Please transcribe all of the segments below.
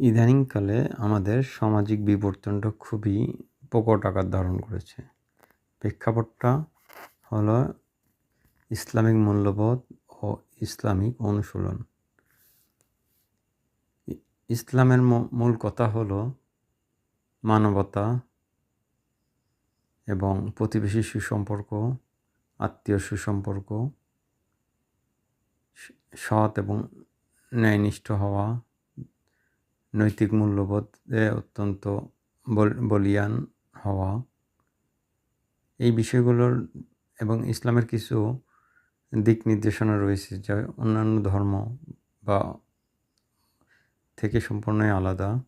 ইদানিংকালে আমাদের সামাজিক বিবর্তনটা খুবই প্রকট আকার ধারণ করেছে। প্রেক্ষাপটটা হলো ইসলামিক মূল্যবোধ ও ইসলামিক অনুশীলন। ইসলামের মূল কথা হলো মানবতা এবং প্রতিবেশী সুসম্পর্ক, আত্মীয় সুসম্পর্ক সৎ এবং ন্যায়নিষ্ঠ হওয়া নৈতিক মূল্যবোধে অত্যন্ত বলিয়ান হওয়া। এই বিষয়গুলোর এবং ইসলামের কিছু দিক নির্দেশনা রয়েছে যা অন্যান্য ধর্ম বা থেকে সম্পূর্ণই আলাদা।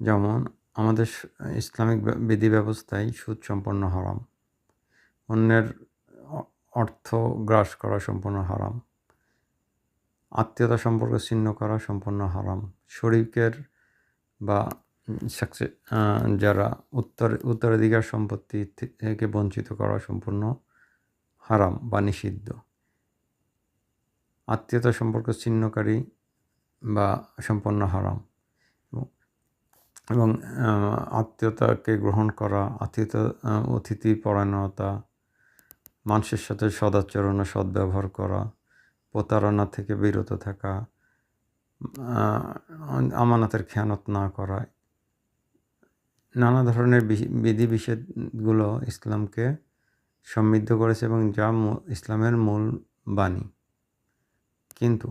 যেমন, আমাদের ইসলামিক বিধি ব্যবস্থায় সুদ সম্পন্ন হারাম। অন্যের অর্থ গ্রাস করা সম্পূর্ণ হারাম। আত্মীয়তা সম্পর্ক ছিন্ন করা সম্পূর্ণ হারাম। শরীকের বা যারা উত্তর, উত্তরাধিকার সম্পত্তি থেকে বঞ্চিত করা সম্পূর্ণ হারাম বা নিষিদ্ধ। আত্মীয়তা সম্পর্ক ছিন্নকারী বা সম্পূর্ণ হারাম। এবং আত্মীয়তাকে গ্রহণ করা, আত্মীয়তা অতিথি পরায়ণতা, মানুষের সাথে সদাচরণ সদ্ব্যবহার করা প্রতারণা থেকে বিরত থাকা আমানতের খেয়ানত না করা, নানা ধরনের বিধি নিষেধগুলো ইসলামকে সমৃদ্ধ করেছে এবং যা ইসলামের মূল বাণী। কিন্তু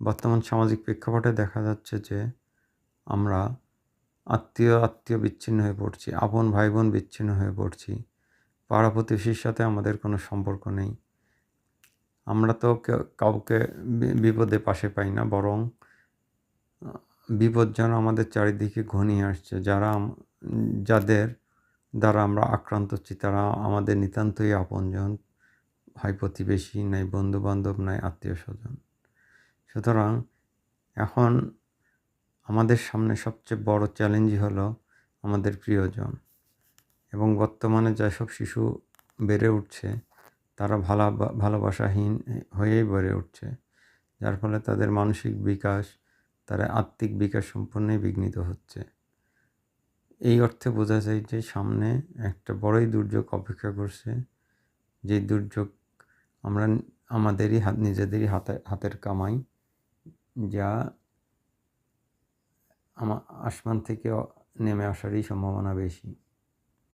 বর্তমান সামাজিক প্রেক্ষাপটে দেখা যাচ্ছে যে আমরা আত্মীয় আত্মীয় বিচ্ছিন্ন হয়ে পড়ছি, আপন ভাই বোন বিচ্ছিন্ন হয়ে পড়ছি, পাড়া প্রতিবেশীর সাথে আমাদের কোনো সম্পর্ক নেই। আমরা তো কাউকে বিপদে পাশে পাই না, বরং বিপদ যেন আমাদের চারিদিকে ঘনিয়ে আসছে। যারা যাদের দ্বারা আমরা আক্রান্ত হচ্ছি, তারা আমাদের নিতান্তই আপনজন, ভাই প্রতিবেশী, নাই বন্ধু বান্ধব নাই আত্মীয় স্বজন সুতরাং, এখন আমাদের সামনে সবচেয়ে বড় চ্যালেঞ্জই হলো আমাদের প্রিয়জন। এবং বর্তমানে যেসব শিশু বেড়ে উঠছে তারা ভালো, ভালোবাসাহীন হয়েই বেড়ে উঠছে। যার ফলে তাদের মানসিক বিকাশ তারা আত্মিক বিকাশ সম্পূর্ণই বিঘ্নিত হচ্ছে। এই অর্থে বোঝা যায় যে সামনে একটা বড়ই দুর্যোগ অপেক্ষা করছে। যে দুর্যোগ আমরা আমাদেরই হাত, নিজেদেরই হাতে, হাতের কামাই, যা আমা, আসমান থেকে নেমে আসারই সম্ভাবনা বেশি।